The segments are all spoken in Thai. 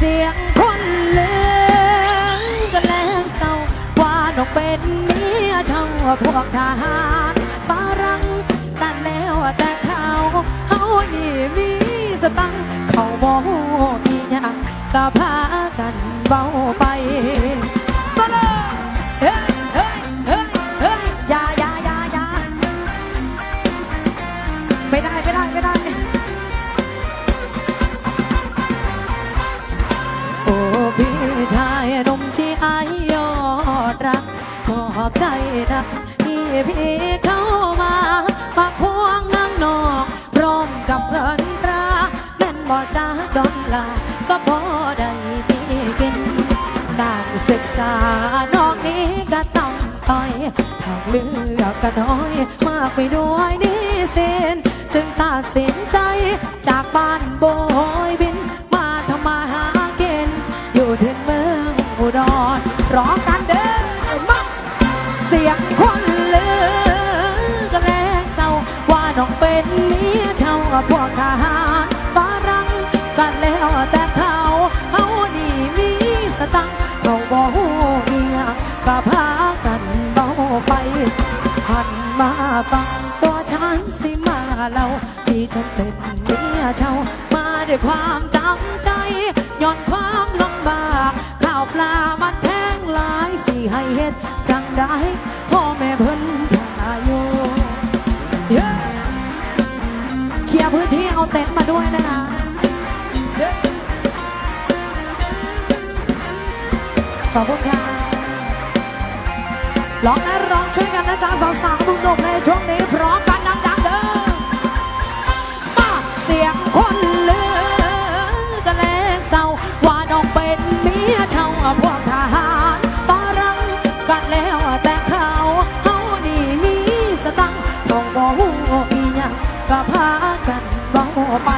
เสียงคนเลืองกันแล้วเศร้าว่าน้องเป็นเมียเจ้าพวกทหารฝรั่ง อบใจนะที่พี่เข้ามามาควงนางนอกพร้อมกับเงินตราแม่นบ่จ้าดอลลาก็พอได้มีกิน การศึกษานอกนี้ก็ต้องต่อยทางเลือกก็น้อย มากไปด้วยนี่เส้นจึงตัดสินใจจากบ้านโบยบิน มาทำมาหากินอยู่ที่เมืองอุดรร้อง เสียงคนลือก็แลกเศร้าว่าน้องเป็นเมียเช่าพวกทหารฝรั่งกันแล้วแต่เขาเขานี่มีสตังเขาบอกเมียก็พากันเบาไป หันมาฟังตัวฉันสิมาเล่าที่ฉันเป็นเมียเช่ามาด้วยความจำใจย้อนความลำบากข้าวปลามันแพง หลายสิให้เฮ็ดจังได้พ่อแม่เพิ่นทาอยู่เคลียร์พื้นที่เอาเต็นท์มาด้วยนะคะขอบคุณค่ะร้องและร้องช่วยกันนะจ๊ะสาวๆหนุ่มๆในช่วงนี้พร้อมกันดังๆเด้อมาเสียงคนเลือ ก็พากันเบาไป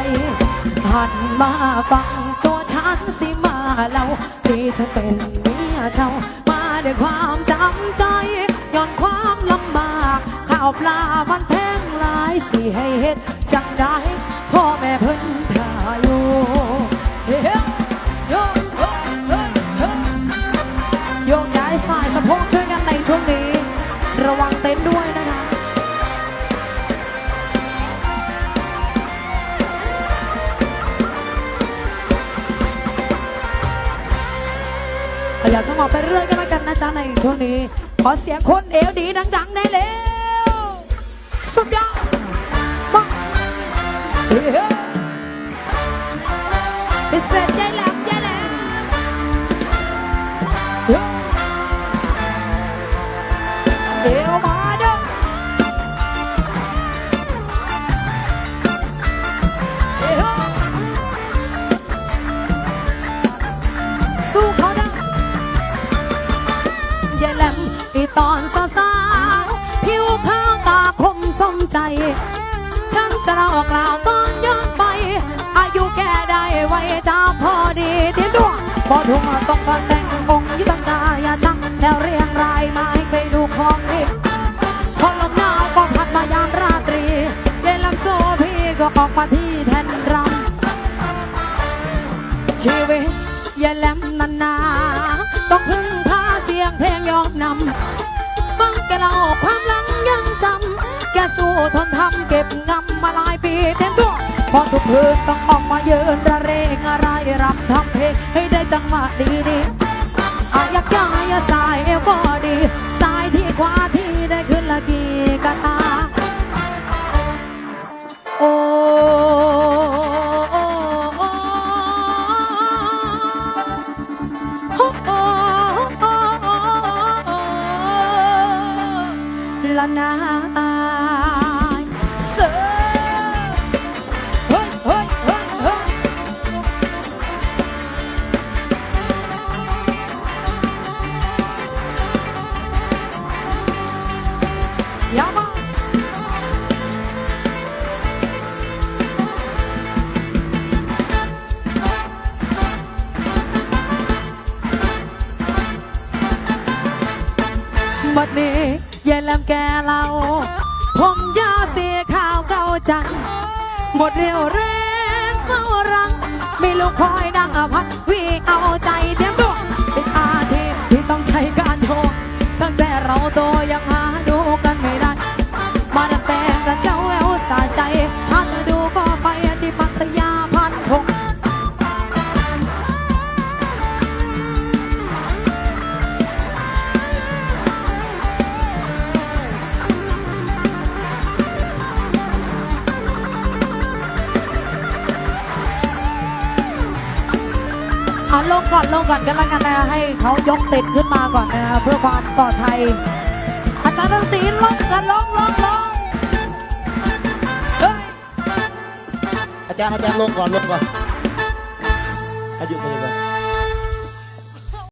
หันมาฟังตัวฉันสิมาเล่าที่ฉันเป็นเมียเจ้า มาด้วยความจำใจย้อนความลำบาก ข้าวปลามันแพงหลายสิให้เฮ็ดจังได้ อยากจะมองไปเรื่อยกันแล้วกันนะจ๊ะในช่วงนี้ ขอเสียงคนเอวดีดังๆแน่เลย จะเล่ากล่าวตอนย้อนไป อายุแก่ได้ไว้จ้าพอดีเทียนดวงพอทุ่งต้องก็แต่งองค์ยิ่งตาอย่าชักแล้วเรียงรายมาให้ไปดูของนี่พอลมหนาวก็พัดมายามราตรียายแหลมโซพี่ก็ออกมาที่แทนรำชีวิตอย่าแลมนันนาต้องพึ่งพาเสียงเพลงยอมนำฟังแกเล่าความหลังยังจำแกสู้ทนทำเก ปีเต็มตัวพอทุกคืนต้องออกมายืนระเรงอะไรรำทำเพลงให้ได้จังหวะดีดีๆอายักย้ายสายเอวก็ดีสายที่ขวาที่ได้ขึ้นละกี่กะตาโอ้โอ้โอ้โอ้โอ้โอ้ละนา นี้ยายแหลมแกเรา ผมยาวสีขาวเก่าจัง หมดเรี่ยวแรงเมารังมีลูกคอยดังอภักวีเอาใจเตรียมตัวเป็นอาทิตย์ที่ต้องใช้การโชว์ตั้งแต่เราโต อาลงก่อนลงก่อนกันแล้วกันนะให้เขายกติดขึ้นมาก่อนนะเพื่อความปลอดภัย อาจารย์ดนตรีลงกันลงลงลงเฮ้ยอาจารย์อาจารย์ลงก่อนลงก่อนอายุไปเลยก่